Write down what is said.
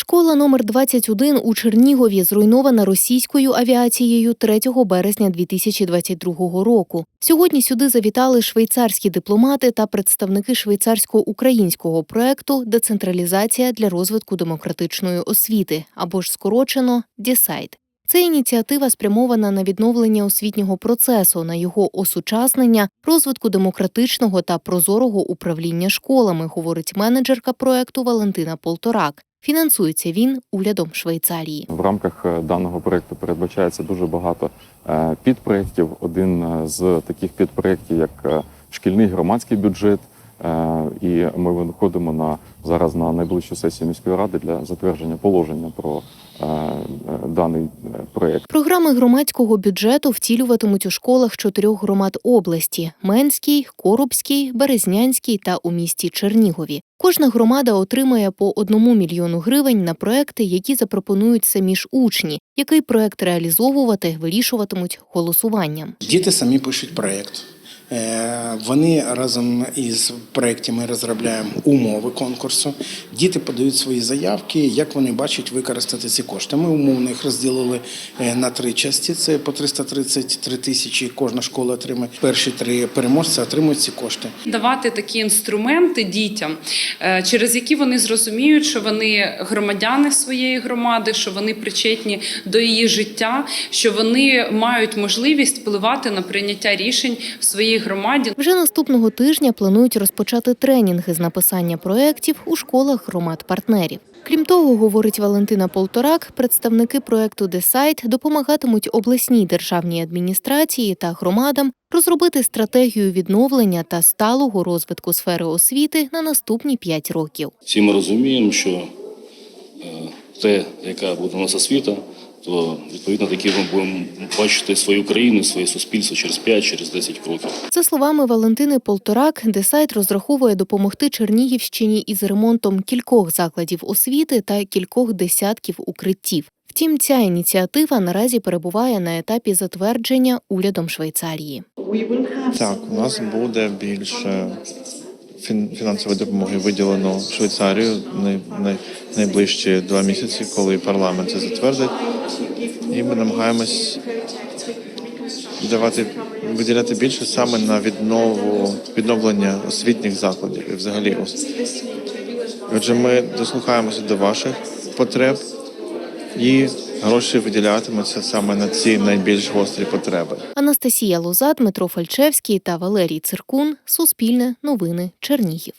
Школа номер 21 у Чернігові зруйнована російською авіацією 3 березня 2022 року. Сьогодні сюди завітали швейцарські дипломати та представники швейцарсько-українського проекту Децентралізація для розвитку демократичної освіти або ж скорочено «Дісайд». Це ініціатива спрямована на відновлення освітнього процесу, на його осучаснення, розвитку демократичного та прозорого управління школами, говорить менеджерка проекту Валентина Полторак. Фінансується він урядом Швейцарії. В рамках е, даного проекту передбачається дуже багато е, підпроєктів. Один е, з таких підпроєктів, як шкільний громадський бюджет. Е, І ми виходимо на зараз на найближчу сесію міської ради для затвердження положення про е, е, даний проект. Програми громадського бюджету втілюватимуть у школах чотирьох громад області: Менській, Коробській, Березнянській та у місті Чернігові. Кожна громада отримає по одному мільйону гривень на проекти, які запропонують самі ж учні. Який проект реалізовувати, вирішуватимуть голосуванням. Діти самі пишуть проєкт. Е, Вони разом із проєктом ми розробляємо умови конкурсу. Діти подають свої заявки, як вони бачать використати ці кошти. Ми умовно їх розділили е, на три часті. Це по 333 тисячі. Кожна школа отримає. Перші три переможці отримують ці кошти. давати такі інструменти дітям, е, через які вони зрозуміють, що вони громадяни своєї громади, що вони причетні до її життя, що вони мають можливість впливати на прийняття рішень в своїй громаді. Вже наступного тижня планують розпочати тренінги з написання проєктів у школах громад-партнерів. Крім того, говорить Валентина Полторак, представники проекту «Десайт» допомагатимуть обласній державній адміністрації та громадам розробити стратегію відновлення та сталого розвитку сфери освіти на наступні п'ять років. Всі ми розуміємо, що е, те, яка буде у нас освіта, то відповідно таки ми будемо бачити свою країну, своє суспільство через 5, через 10 років. За словами Валентини Полторак, Десайт розраховує допомогти Чернігівщині із ремонтом кількох закладів освіти та кількох десятків укриттів. Втім, ця ініціатива наразі перебуває на етапі затвердження урядом Швейцарії. Так, у нас буде більше фінансової допомоги виділено Швейцарію най, най, найближчі два місяці, коли парламент це затвердить. І ми намагаємось давати виділяти більше саме на віднову відновлення освітніх закладів і взагалі Отже, ми дослухаємося до ваших потреб і гроші виділятимуться саме на ці найбільш гострі потреби. Анастасія Лоза, Дмитро Фальчевський та Валерій Циркун. Суспільне новини Чернігів.